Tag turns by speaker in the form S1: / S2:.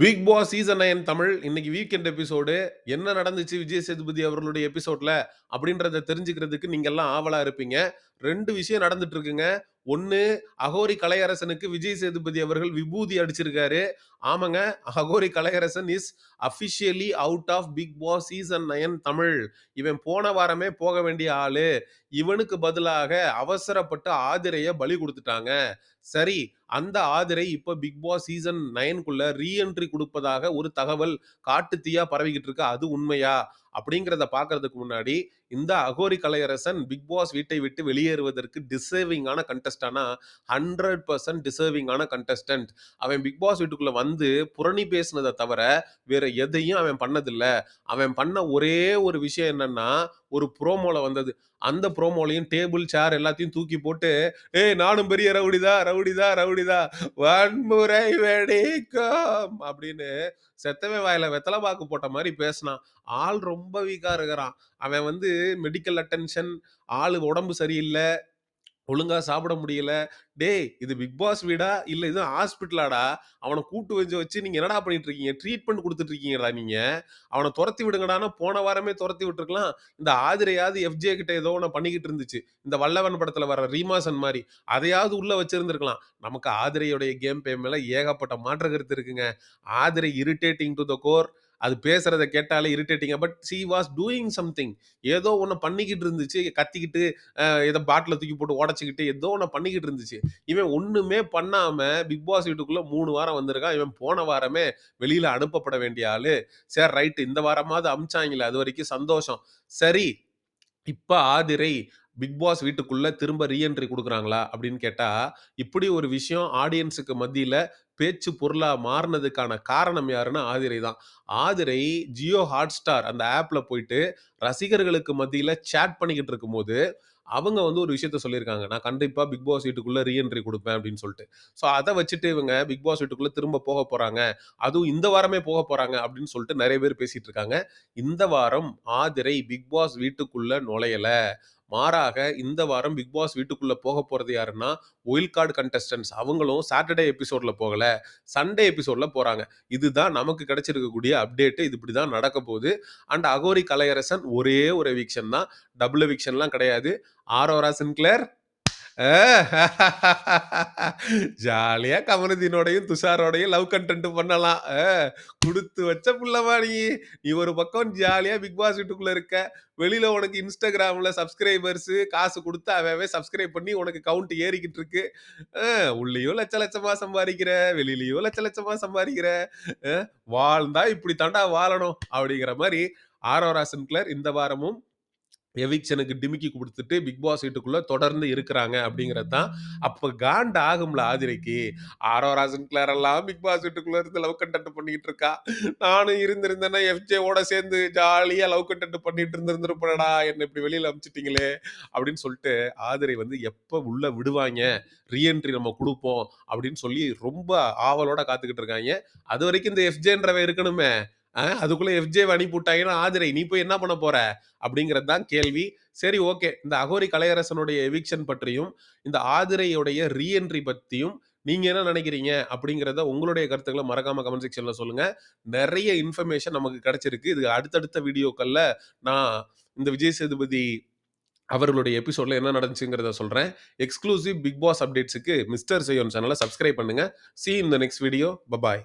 S1: Bigg Boss season nine Tamil. இன்னைக்கு weekend episode என்ன நடந்துச்சு விஜய் சேதுபதி அவர்களுடைய எபிசோட்ல அப்படின்றத தெரிஞ்சுக்கிறதுக்கு நீங்க எல்லாம் ஆவலா இருப்பீங்க. ரெண்டு விஷயம் நடந்துட்டு இருக்குங்க. ஒன்று அகோரி கலையரசனுக்கு விஜய் சேதுபதி அவர்கள் விபூதி அடிச்சிருக்காரு. ஆமாங்க Aghori Kalaiyarasan is officially out of Bigg Boss season nine Tamil. இவன் போன வாரமே போக வேண்டிய ஆளு. இவனுக்கு பதிலாக அவசரப்பட்டு ஆதிரைய பலி கொடுத்துட்டாங்க. சரி அந்த ஆதிரை இப்போ பிக் பாஸ் சீசன் நயனுக்குள்ள ரீஎன்ட்ரி கொடுப்பதாக ஒரு தகவல் காட்டுத்தீயா பரவிக்கிட்டு இருக்கு. அது உண்மையா? அப்படிங்கிறத பார்க்கறதுக்கு முன்னாடி இந்த அகோரி கலையரசன் பிக் பாஸ் வீட்டை விட்டு வெளியேறுவதற்கு டிசர்விங்கான கண்டஸ்டானா ஹண்ட்ரட் பர்சன்ட் டிசர்விங்கான கண்டஸ்டன்ட் அவன் பிக் பாஸ் வீட்டுக்குள்ள வந்து புரணி பேசினதை தவிர வேற எதையும் அவன் பண்ணதில்லை. அவன் பண்ண ஒரே ஒரு விஷயம் என்னன்னா ஒரு ப்ரோமோல வந்தது. அந்த ப்ரோமோலையும் டேபிள் சேர் எல்லாத்தையும் தூக்கி போட்டு ஏய் நானும் பெரிய ரவுடிதா ரவுடிதா ரவுடிதா வன்முறை வெடிக்கும் அப்படின்னு செத்தவே வாயில வெத்தலை பாக்கு போட்ட மாதிரி பேசினான். ஆள் ரொம்ப வீக்கா இருக்கிறான். அவன் வந்து மெடிக்கல் அட்டென்ஷன் ஆள் உடம்பு சரியில்லை ஒழுங்கா சாப்பிட முடியல. டேய் இது பிக் பாஸ் வீடா? இல்ல இது ஹாஸ்பிட்டலாடா அவனை கூட்டு வச்சு வச்சு நீங்க என்னடா பண்ணிட்டு இருக்கீங்க ட்ரீட்மெண்ட் கொடுத்துட்டு இருக்கீங்கடா நீங்க? அவனை துரத்தி விடுங்கடானா போன வாரமே துரத்தி விட்டுருக்கலாம். இந்த ஆதிரையாவது எஃப்ஜே கிட்ட ஏதோ ஒன்று பண்ணிக்கிட்டு இருந்துச்சு. இந்த வல்லவன் படத்துல வர ரீமாசன் மாதிரி. அதையாவது உள்ள வச்சிருந்துருக்கலாம். நமக்கு ஆதிரையுடைய கேம் பே ஏகப்பட்ட மாற்ற கருத்து இருக்குங்க. Aadhirai irritating to the core அது பேசுறத கேட்டாலே இரிட்டேட்டிங்க but she was doing something ஏதோ ஒன்று பண்ணிக்கிட்டு இருந்துச்சு. கத்திக்கிட்டு ஏதோ பாட்டில தூக்கி போட்டு உடச்சிக்கிட்டு ஏதோ ஒன்று பண்ணிக்கிட்டு இருந்துச்சு. இவன் ஒன்றுமே பண்ணாம பிக் பாஸ் வீட்டுக்குள்ளே மூணு வாரம் வந்திருக்கான். இவன் போன வாரமே வெளியில் அனுப்பப்பட வேண்டிய ஆளு. சரி ரைட்டு இந்த வாரமாவது அமிச்சாங்களே. அது வரைக்கும் சந்தோஷம். சரி இப்போ ஆதிரை பிக் பாஸ் வீட்டுக்குள்ள திரும்ப ரீஎன்ட்ரி கொடுக்குறாங்களா அப்படின்னு கேட்டா இப்படி ஒரு விஷயம் ஆடியன்ஸுக்கு மத்தியில பேச்சு பொருளாக மாறினதுக்கான காரணம் யாருன்னா ஆதிரை தான். ஆதிரை ஜியோ ஹாட் ஸ்டார் அந்த ஆப்பில் போயிட்டு ரசிகர்களுக்கு மத்தியில் சேட் பண்ணிக்கிட்டு இருக்கும்போது அவங்க வந்து ஒரு விஷயத்த சொல்லியிருக்காங்க. நான் கண்டிப்பாக பிக் பாஸ் வீட்டுக்குள்ளே ரீஎன்ட்ரி கொடுப்பேன் அப்படின்னு சொல்லிட்டு. ஸோ அதை வச்சுட்டு இவங்க பிக் பாஸ் வீட்டுக்குள்ளே திரும்ப போக போகிறாங்க அதுவும் இந்த வாரமே போக போகிறாங்க அப்படின்னு சொல்லிட்டு நிறைய பேர் பேசிகிட்டு இருக்காங்க. இந்த வாரம் ஆதிரை பிக் பாஸ் வீட்டுக்குள்ளே நுழையலை. மாறாக இந்த வாரம் பிக் பாஸ் வீட்டுக்குள்ளே போக போகிறது யாருன்னா ஒயில் கார்டு கண்டஸ்டன்ஸ் அவங்களும் சாட்டர்டே எபிசோடில் போகல. சண்டே எபிசோடில் போகிறாங்க இதுதான் நமக்கு கிடைச்சிருக்கக்கூடிய அப்டேட்டு இது இப்படிதான் நடக்க போகுது. அண்ட் அகோரி கலையரசன் ஒரே ஒரு எவிக்ஷன் தான். டபுள் எவிக்ஷன்லாம் கிடையாது. ஆரோரா சின்க்ளேர் ஜாலியா கமலதீனோடையும் துஷாரோடையும் லவ் கண்டென்ட் பண்ணலாம். கொடுத்து வச்ச புள்ளமா நீ நீ ஒரு பக்கம் ஜாலியா பிக் பாஸ் வீட்டுக்குள்ள இருக்க. வெளியில உனக்கு இன்ஸ்டாகிராம்ல சப்ஸ்கிரைபர்ஸ் காசு கொடுத்து அவவே சப்ஸ்கிரைப் பண்ணி உனக்கு கவுண்ட் ஏறிக்கிட்டு இருக்கு. உள்ளேயோ உள்ளேயும் லட்ச லட்சமா சம்பாதிக்கிற வெளியிலயும் லட்ச லட்சமா சம்பாதிக்கிற. வாழ்ந்தா இப்படி தாண்டா வாழணும் அப்படிங்கிற மாதிரி ஆரோரா சின்க்ளர் இந்த வாரமும் எவிக்ஷனுக்கு டிமிக்கி கொடுத்துட்டு பிக் பாஸ் வீட்டுக்குள்ள தொடர்ந்து இருக்கிறாங்க அப்படிங்கிறது தான். அப்ப காண்ட் ஆகும்ல ஆதிரைக்கு. ஆரோரா சின்க்ளர் எல்லாம் பிக் பாஸ் வீட்டுக்குள்ள இருந்து லவ் கண்டென்ட் பண்ணிட்டு இருக்கா. நானும் இருந்திருந்தேன்னா எஃப்ஜே ஓட சேர்ந்து ஜாலியா லவ் கண்டென்ட் பண்ணிட்டு இருந்திருந்திருப்படா என்ன இப்படி வெளியில அமிச்சிட்டீங்களே அப்படின்னு சொல்லிட்டு ஆதிரை வந்து எப்ப உள்ள விடுவாங்க? ரீஎன்ட்ரி நம்ம கொடுப்போம் அப்படின்னு சொல்லி ரொம்ப ஆவலோட காத்துக்கிட்டு இருக்காங்க. அது வரைக்கும் இந்த எஃப்ஜேன்றவன் இருக்கணுமே. அதுக்குள்ளே எஃப்ஜே அனுப்பி விட்டாங்கன்னா ஆதிரை நீ போய் என்ன பண்ண போற? அப்படிங்கிறது தான் கேள்வி. சரி ஓகே. இந்த அகோரி கலையரசனுடைய எவிக்ஷன் பற்றியும் இந்த ஆதிரையுடைய ரீஎன்ட்ரி பற்றியும் நீங்க என்ன நினைக்கிறீங்க? அப்படிங்கிறத உங்களுடைய கருத்துக்களை மறக்காம கமெண்ட் செக்ஷன்ல சொல்லுங்க. நிறைய இன்ஃபர்மேஷன் நமக்கு கிடைச்சிருக்கு. இது அடுத்தடுத்த வீடியோக்கள்ல நான் இந்த விஜய் சேதுபதி அவர்களுடைய எபிசோட்ல என்ன நடந்துச்சுங்கிறத சொல்றேன். எக்ஸ்க்ளூசிவ் பிக் பாஸ் அப்டேட்ஸுக்கு மிஸ்டர் செய்யோன் சேனலை சப்ஸ்கிரைப் பண்ணுங்க. சி இந்த நெக்ஸ்ட் வீடியோ பபாய்